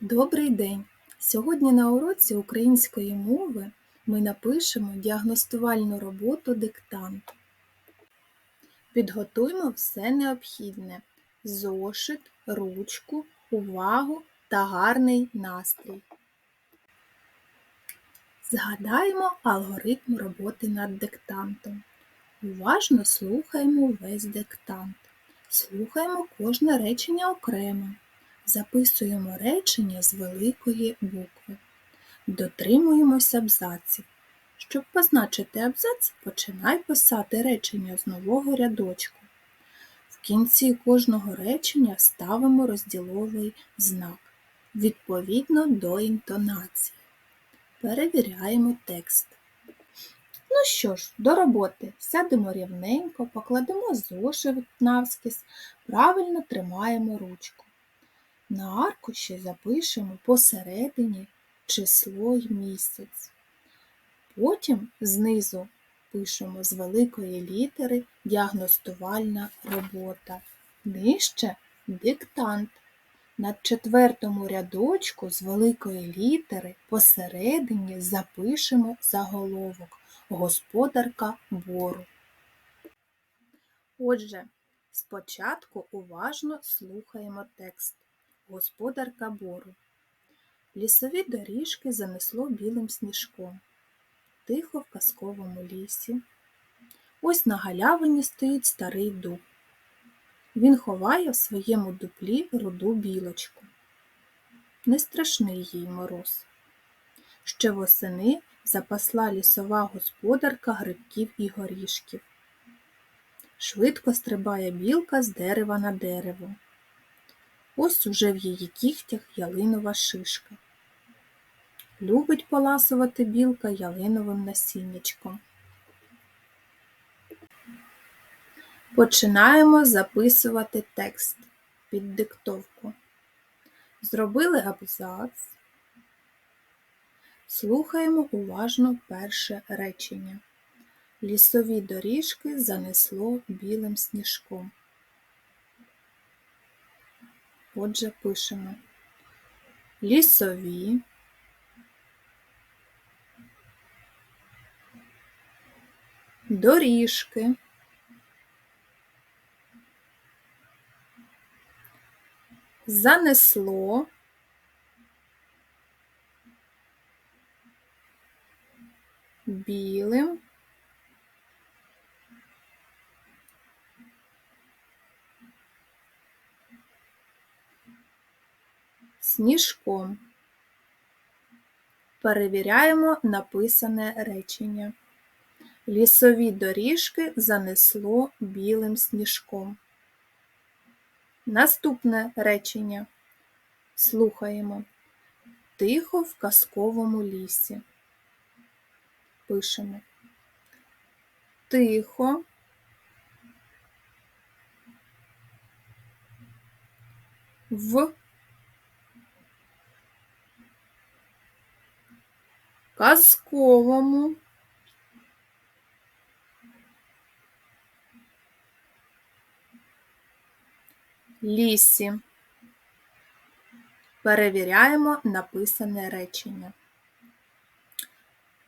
Добрий день! Сьогодні на уроці української мови ми напишемо діагностувальну роботу диктанту. Підготуймо все необхідне зошит, ручку, увагу та гарний настрій. Згадаємо алгоритм роботи над диктантом. Уважно слухаємо весь диктант. Слухаємо кожне речення окремо. Записуємо речення з великої букви. Дотримуємось абзаців. Щоб позначити абзац, починай писати речення з нового рядочку. В кінці кожного речення ставимо розділовий знак відповідно до інтонації. Перевіряємо текст. Ну що ж, до роботи сядемо рівненько, покладемо зошит навскіз, правильно тримаємо ручку. На аркуші запишемо посередині число й місяць. Потім знизу пишемо з великої літери діагностувальна робота. Нижче диктант. На четвертому рядочку з великої літери посередині запишемо заголовок Господарка бору. Отже, спочатку уважно слухаємо текст. Господарка бору. Лісові доріжки занесло білим сніжком. Тихо в казковому лісі. Ось на галявині стоїть старий дуб. Він ховає в своєму дуплі руду білочку. Не страшний їй мороз. Ще восени запасла лісова господарка грибків і горішків. Швидко стрибає білка з дерева на дерево. Ось уже в її кігтях ялинова шишка. Любить поласувати білка ялиновим насіннячком. Починаємо записувати текст під диктовку. Зробили абзац. Слухаємо уважно перше речення. Лісові доріжки занесло білим сніжком. Отже, пишемо. Лісові, доріжки, занесло, білим сніжком. Перевіряємо написане речення. Лісові доріжки занесло білим сніжком. Наступне речення. Слухаємо. Тихо в казковому лісі. Пишемо. Тихо. В казковому лісі. Перевіряємо написане речення.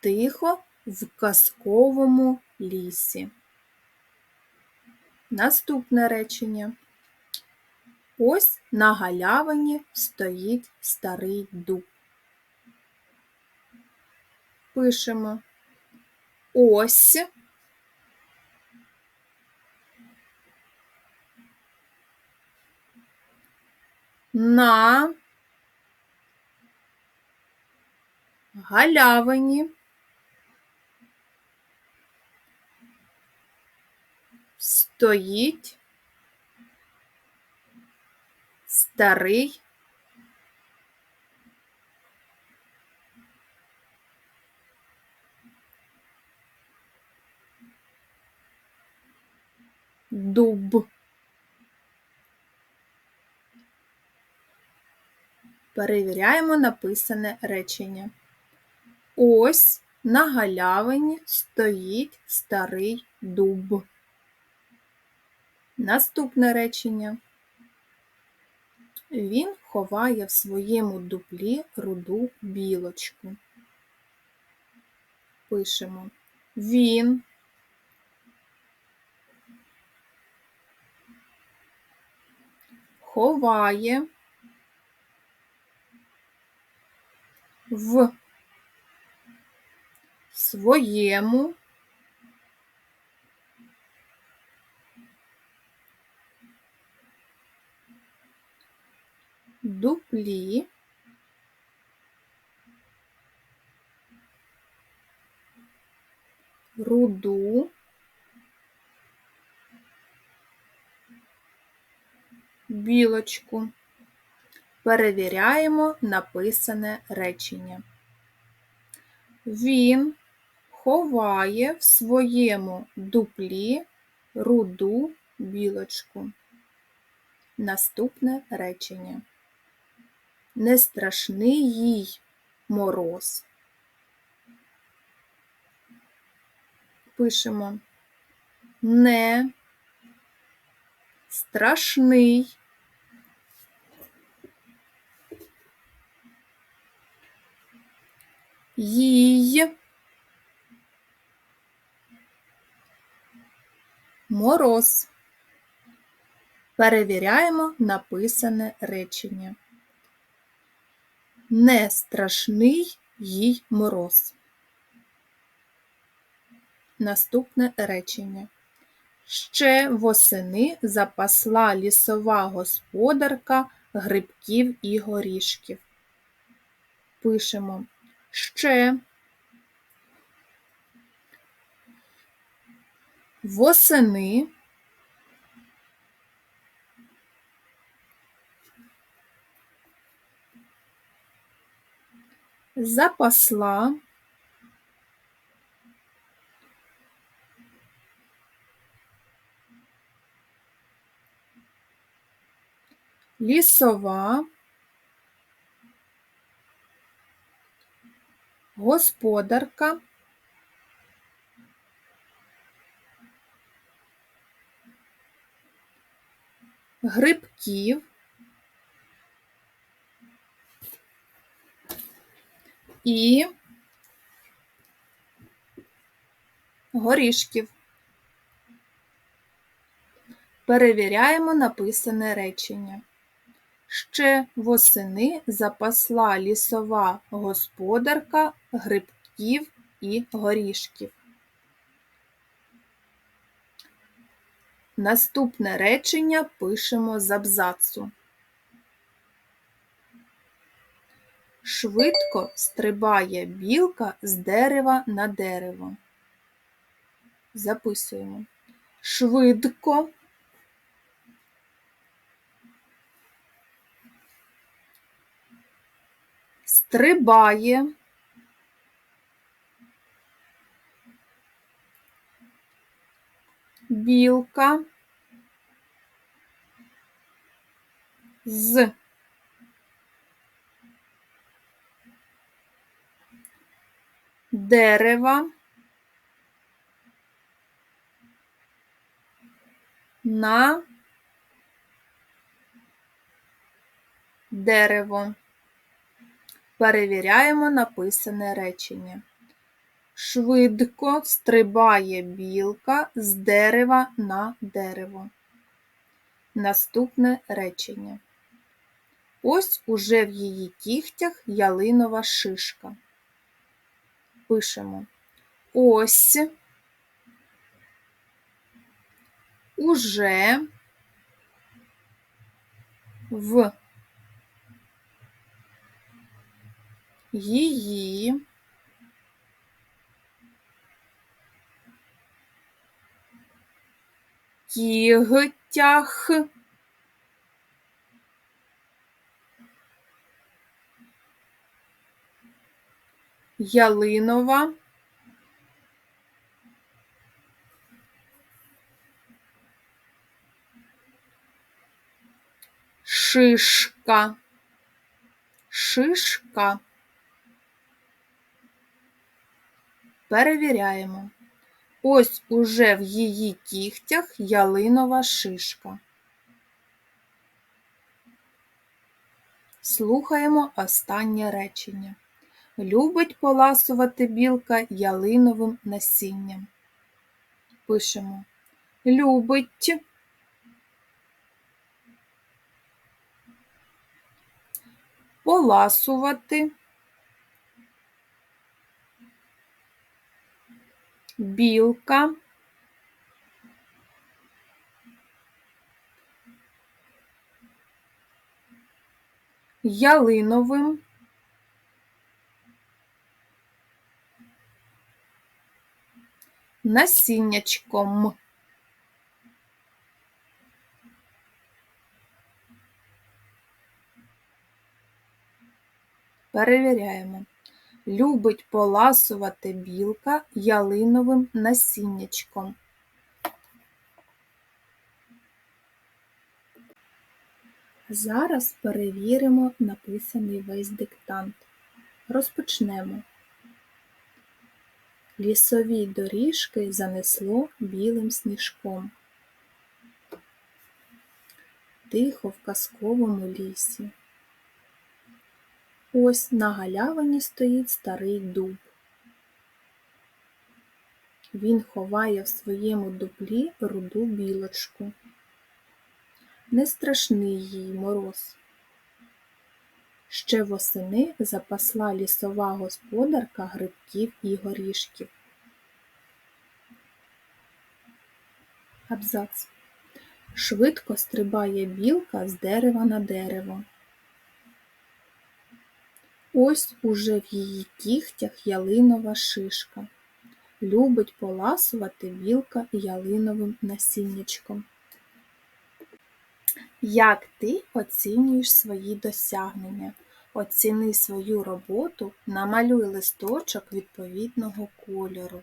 Тихо в казковому лісі. Наступне речення. Ось на галявині стоїть старий дуб. Пишемо. Ось. На галявині. Стоїть старий дуб. Перевіряємо написане речення. Ось на галявині стоїть старий дуб. Наступне речення. Він ховає в своєму дуплі руду білочку. Пишемо він. Ховає в своєму дуплі. Руду білочку. Перевіряємо написане речення. Він ховає в своєму дуплі руду білочку. Наступне речення. Не страшний їй мороз. Пишемо не страшний їй мороз. Перевіряємо написане речення. Не страшний їй мороз. Наступне речення. Ще восени запасла лісова господарка грибків і горішків. Пишемо ще восени запасла лісова господарка грибків і горішків. Перевіряємо написане речення. Ще восени запасла лісова господарка грибків і горішків. Наступне речення пишемо з абзацу. Швидко стрибає білка з дерева на дерево. Записуємо. Швидко стрибає. Білка. З. Дерева. На. Дерево. Перевіряємо написане речення. Швидко стрибає білка з дерева на дерево. Наступне речення. Ось уже в її кігтях ялинова шишка. Пишемо ось уже в її. Кігтях. Ялинова. Шишка. Шишка Перевіряємо. Ось уже в її кігтях ялинова шишка. Слухаємо останнє речення. Любить поласувати білка ялиновим насінням. Пишемо любить. Поласувати білка ялиновим насіннячком. Перевіряємо. Любить поласувати білка ялиновим насіннячком. Зараз перевіримо написаний весь диктант. Розпочнемо. Лісові доріжки занесло білим сніжком. Тихо в казковому лісі. Ось на галявині стоїть старий дуб. Він ховає в своєму дуплі руду білочку. Не страшний їй мороз. Ще восени запасла лісова господарка грибків і горішків. Абзац. Швидко стрибає білка з дерева на дерево. Ось уже в її кігтях ялинова шишка. Любить поласувати білка ялиновим насіннячком. Як ти оцінюєш свої досягнення? Оціни свою роботу, намалюй листочок відповідного кольору.